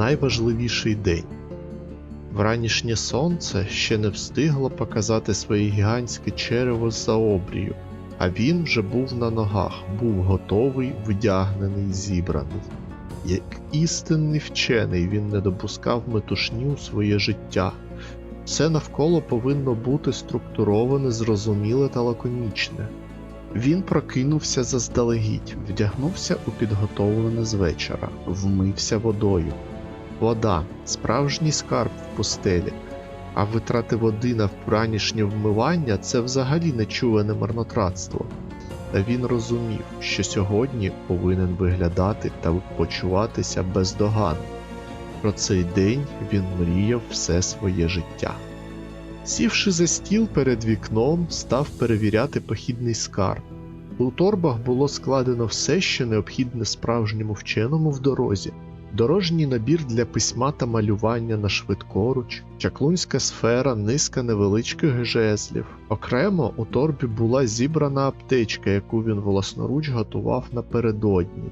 найважливіший день. Вранішнє сонце ще не встигло показати своє гігантське черево за обрію, а він вже був на ногах, був готовий, вдягнений, зібраний. Як істинний вчений він не допускав метушні у своє життя. Все навколо повинно бути структуроване, зрозуміле та лаконічне. Він прокинувся заздалегідь, вдягнувся у підготовлене з вечора, вмився водою. Вода справжній скарб в пустелі, а витрати води на вранішнє вмивання це взагалі нечуване марнотратство. Та він розумів, що сьогодні повинен виглядати та почуватися бездоганно. Про цей день він мріяв все своє життя. Сівши за стіл перед вікном, став перевіряти похідний скарб. У торбах було складено все, що необхідне справжньому вченому в дорозі: дорожній набір для письма та малювання на швидкоруч, чаклунська сфера, низка невеличких жезлів. Окремо у торбі була зібрана аптечка, яку він власноруч готував напередодні.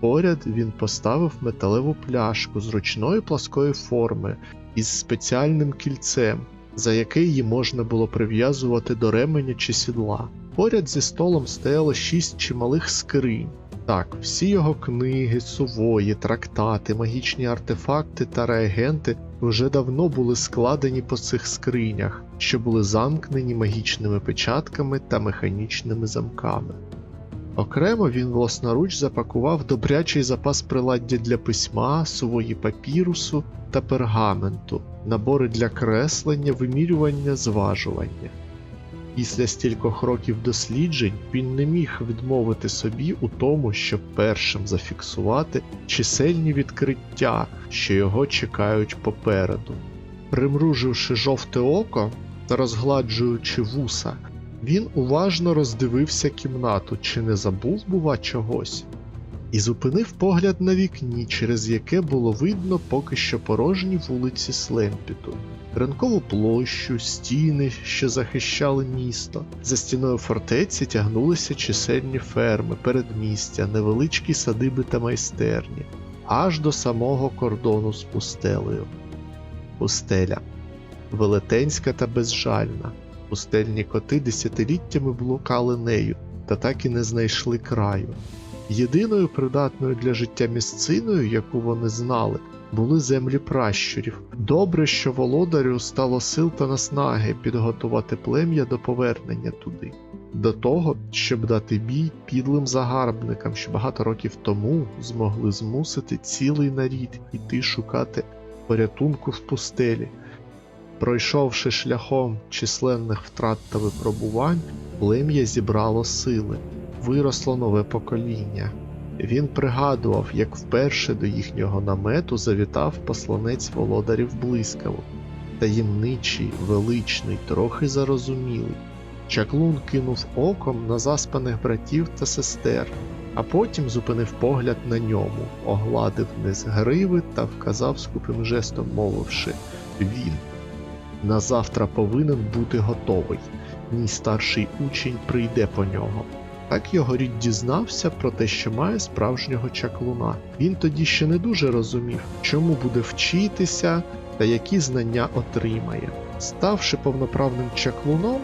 Поряд він поставив металеву пляшку з ручної пласкої форми із спеціальним кільцем, за яке її можна було прив'язувати до ременя чи сідла. Поряд зі столом стояло шість чималих скринь. Так, всі його книги, сувої, трактати, магічні артефакти та реагенти вже давно були складені по цих скринях, що були замкнені магічними печатками та механічними замками. Окремо він власноруч запакував добрячий запас приладдя для письма, сувої папірусу та пергаменту, набори для креслення, вимірювання, зважування. Після стількох років досліджень він не міг відмовити собі у тому, щоб першим зафіксувати чисельні відкриття, що його чекають попереду. Примруживши жовте око та розгладжуючи вуса, він уважно роздивився кімнату, чи не забув, бува, чогось, і зупинив погляд на вікні, через яке було видно поки що порожні вулиці Слемпіту, ранкову площу, стіни, що захищали місто. За стіною фортеці тягнулися чисельні ферми, передмістя, невеличкі садиби та майстерні, аж до самого кордону з пустелею. Пустеля велетенська та безжальна. Пустельні коти десятиліттями блукали нею, та так і не знайшли краю. Єдиною придатною для життя місциною, яку вони знали, були землі пращурів. Добре, що володарю стало сил та наснаги підготувати плем'я до повернення туди, до того, щоб дати бій підлим загарбникам, що багато років тому змогли змусити цілий нарід іти шукати порятунку в пустелі. Пройшовши шляхом численних втрат та випробувань, плем'я зібрало сили, виросло нове покоління. Він пригадував, як вперше до їхнього намету завітав посланець володарів блискавок, таємничий, величний, трохи зарозумілий. Чаклун кинув оком на заспаних братів та сестер, а потім зупинив погляд на ньому, огладив низ гриви та вказав скупим жестом, мовивши Він. На завтра повинен бути готовий. Мій старший учень прийде по нього. Так його рід дізнався про те, що має справжнього чаклуна. Він тоді ще не дуже розумів, чому буде вчитися та які знання отримає. Ставши повноправним чаклуном,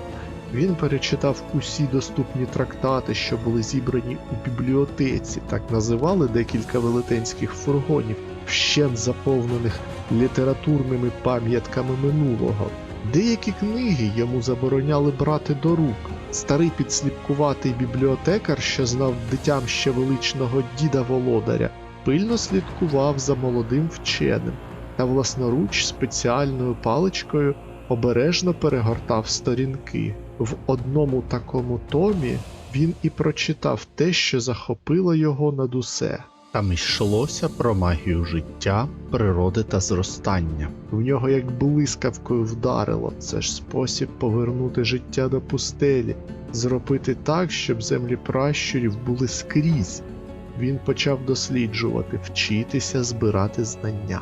він перечитав усі доступні трактати, що були зібрані у бібліотеці, так називали декілька велетенських фургонів, вщент заповнених літературними пам'ятками минулого. Деякі книги йому забороняли брати до рук. Старий підсліпкуватий бібліотекар, що знав дитям ще величного діда володаря, пильно слідкував за молодим вченим та власноруч спеціальною паличкою обережно перегортав сторінки. В одному такому томі він і прочитав те, що захопило його над усе. Там йшлося про магію життя, природи та зростання. В нього як блискавкою вдарило. Це ж спосіб повернути життя до пустелі, зробити так, щоб землі пращурів були скрізь. Він почав досліджувати, вчитися, збирати знання.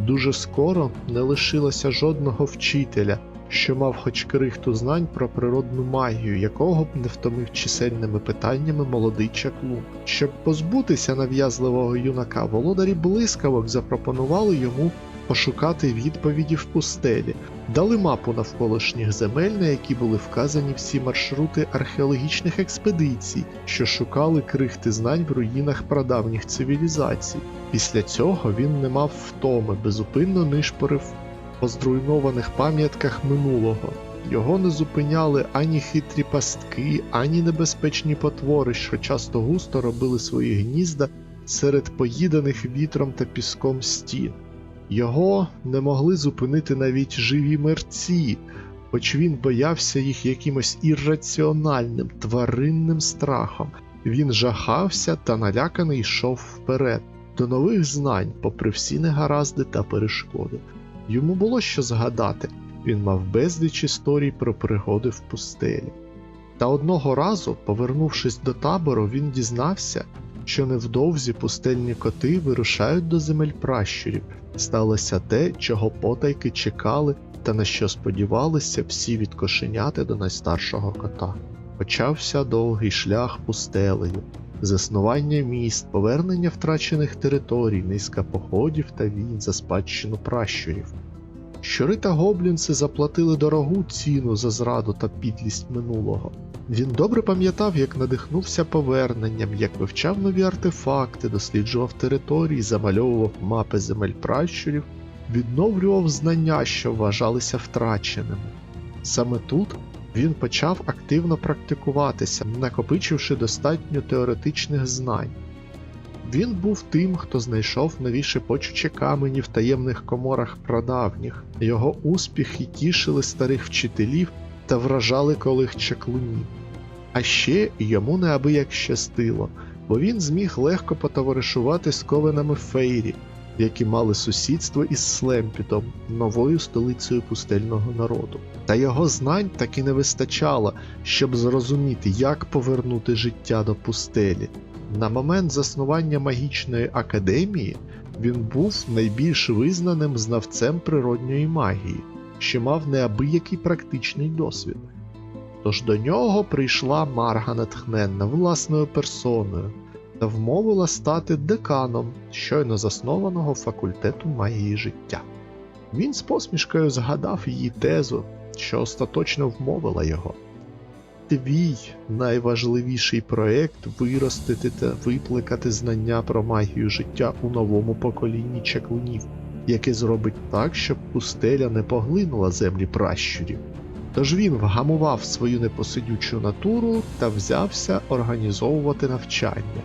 Дуже скоро не лишилося жодного вчителя, що мав хоч крихту знань про природну магію, якого б не втомив чисельними питаннями молодий чаклун. Щоб позбутися нав'язливого юнака, володарі блискавок запропонували йому пошукати відповіді в пустелі, дали мапу навколишніх земель, на які були вказані всі маршрути археологічних експедицій, що шукали крихти знань в руїнах прадавніх цивілізацій. Після цього він не мав втоми, безупинно нишпорив по зруйнованих пам'ятках минулого. Його не зупиняли ані хитрі пастки, ані небезпечні потвори, що часто густо робили свої гнізда серед поїданих вітром та піском стін. Його не могли зупинити навіть живі мерці, хоч він боявся їх якимось ірраціональним, тваринним страхом. Він жахався та наляканий йшов вперед, до нових знань, попри всі негаразди та перешкоди. Йому було що згадати, він мав безліч історій про пригоди в пустелі. Та одного разу, повернувшись до табору, він дізнався, що невдовзі пустельні коти вирушають до земель пращурів. Сталося те, чого потайки чекали та на що сподівалися всі від кошеняти до найстаршого кота. Почався довгий шлях пустелею, заснування міст, повернення втрачених територій, низка походів та війн за спадщину пращурів. Щури та гоблінси заплатили дорогу ціну за зраду та підлість минулого. Він добре пам'ятав, як надихнувся поверненням, як вивчав нові артефакти, досліджував території, замальовував мапи земель пращурів, відновлював знання, що вважалися втраченими. Саме тут він почав активно практикуватися, накопичивши достатньо теоретичних знань. Він був тим, хто знайшов нові шепочучі камені в таємних коморах прадавніх. Його успіхи тішили старих вчителів та вражали колих чаклунів. А ще йому неабияк щастило, бо він зміг легко потоваришувати з ковенами Фейрі, які мали сусідство із Слемпітом, новою столицею пустельного народу. Та його знань так і не вистачало, щоб зрозуміти, як повернути життя до пустелі. На момент заснування магічної академії він був найбільш визнаним знавцем природньої магії, що мав неабиякий практичний досвід. Тож до нього прийшла Марга натхненна власною персоною та вмовила стати деканом щойно заснованого факультету магії життя. Він з посмішкою згадав її тезу, що остаточно вмовила його. Твій найважливіший проект виростити та випликати знання про магію життя у новому поколінні чаклунів, яке зробить так, щоб пустеля не поглинула землі пращурів. Тож він вгамував свою непосидючу натуру та взявся організовувати навчання.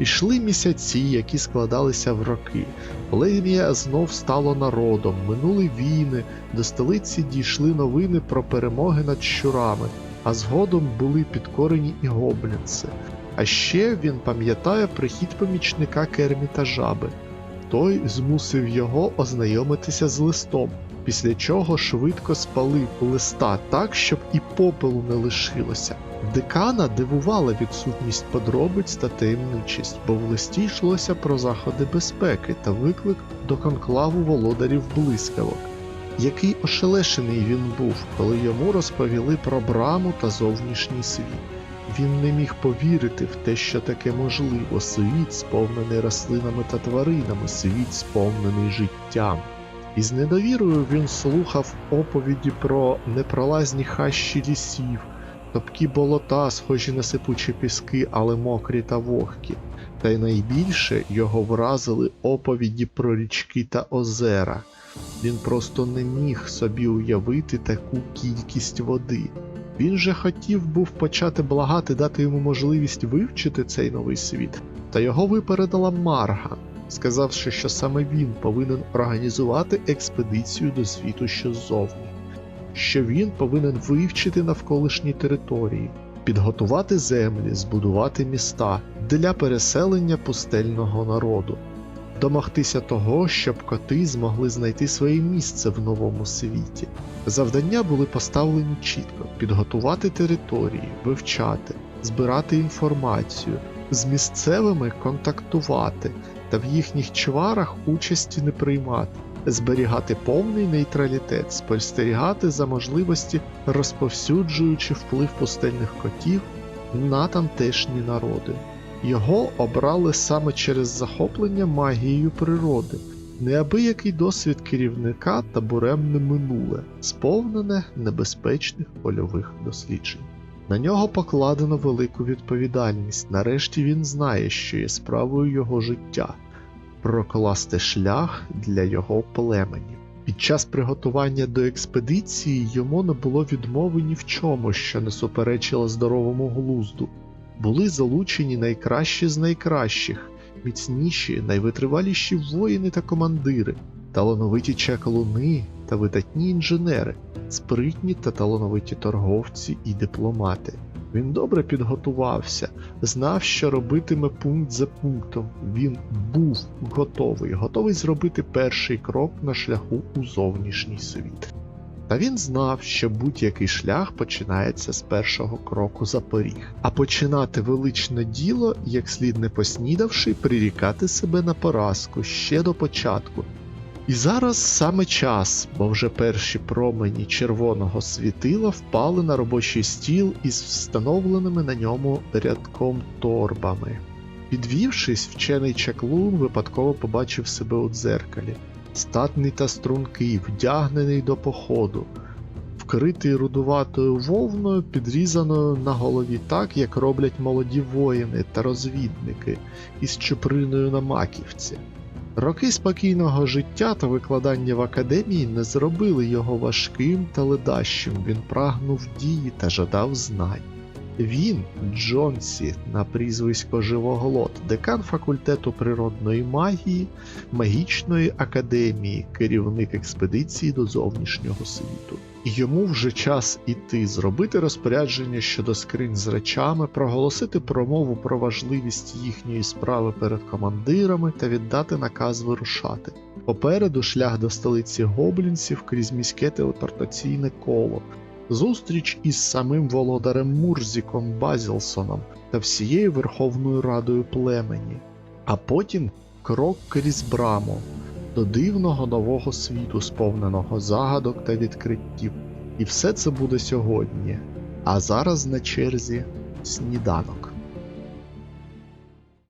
Ішли місяці, які складалися в роки. Плем'я знов стало народом, минули війни, до столиці дійшли новини про перемоги над щурами, а згодом були підкорені і гоблінці. А ще він пам'ятає прихід помічника Керміта жаби. Той змусив його ознайомитися з листом, після чого швидко спалив листа так, щоб і попелу не лишилося. Декана дивувала відсутність подробиць та таємничість, бо в листі йшлося про заходи безпеки та виклик до конклаву володарів блискавок. Який ошелешений він був, коли йому розповіли про браму та зовнішній світ. Він не міг повірити в те, що таке можливо, світ, сповнений рослинами та тваринами, світ сповнений життям. І з недовірою він слухав оповіді про непролазні хащі лісів, топкі болота, схожі на сипучі піски, але мокрі та вогкі. Та й найбільше його вразили оповіді про річки та озера. Він просто не міг собі уявити таку кількість води. Він же хотів був почати благати дати йому можливість вивчити цей новий світ, та його випередила Марга, сказавши, що саме він повинен організувати експедицію до світу, що ззовні, що він повинен вивчити навколишні території, підготувати землі, збудувати міста для переселення пустельного народу, домогтися того, щоб коти змогли знайти своє місце в новому світі. Завдання були поставлені чітко: підготувати території, вивчати, збирати інформацію, з місцевими контактувати та в їхніх чварах участі не приймати. Зберігати повний нейтралітет, спостерігати за можливості, розповсюджуючи вплив пустельних котів на тамтешні народи. Його обрали саме через захоплення магією природи, неабиякий досвід керівника та буремне минуле, сповнене небезпечних польових досліджень. На нього покладено велику відповідальність. Нарешті він знає, що є справою його життя прокласти шлях для його племені. Під час приготування до експедиції йому не було відмови ні в чому, що не суперечило здоровому глузду. Були залучені найкращі з найкращих, міцніші, найвитриваліші воїни та командири, талановиті чаклуни та видатні інженери, спритні та талановиті торговці і дипломати. Він добре підготувався, знав, що робитиме пункт за пунктом. Він був готовий, готовий зробити перший крок на шляху у зовнішній світ. Та він знав, що будь-який шлях починається з першого кроку за поріг, а починати величне діло, як слід не поснідавши, прирікати себе на поразку ще до початку. І зараз саме час, бо вже перші промені червоного світила впали на робочий стіл із встановленими на ньому рядком торбами. Підвівшись, вчений чаклун випадково побачив себе у дзеркалі, статний та стрункий, вдягнений до походу, вкритий рудуватою вовною, підрізаною на голові так, як роблять молоді воїни та розвідники із чуприною на маківці. Роки спокійного життя та викладання в академії не зробили його важким та ледащим. Він прагнув дії та жадав знань. Він, Джонсі, на прізвисько Живоглот, декан факультету природної магії, магічної академії, керівник експедиції до зовнішнього світу. Йому вже час іти, зробити розпорядження щодо скринь з речами, проголосити промову про важливість їхньої справи перед командирами та віддати наказ вирушати. Попереду шлях до столиці гоблінців крізь міське телепортаційне коло, зустріч із самим володарем Мурзіком Базілсоном та всією Верховною Радою племені, а потім крок крізь браму до дивного нового світу, сповненого загадок та відкриттів. І все це буде сьогодні. А зараз на черзі сніданок.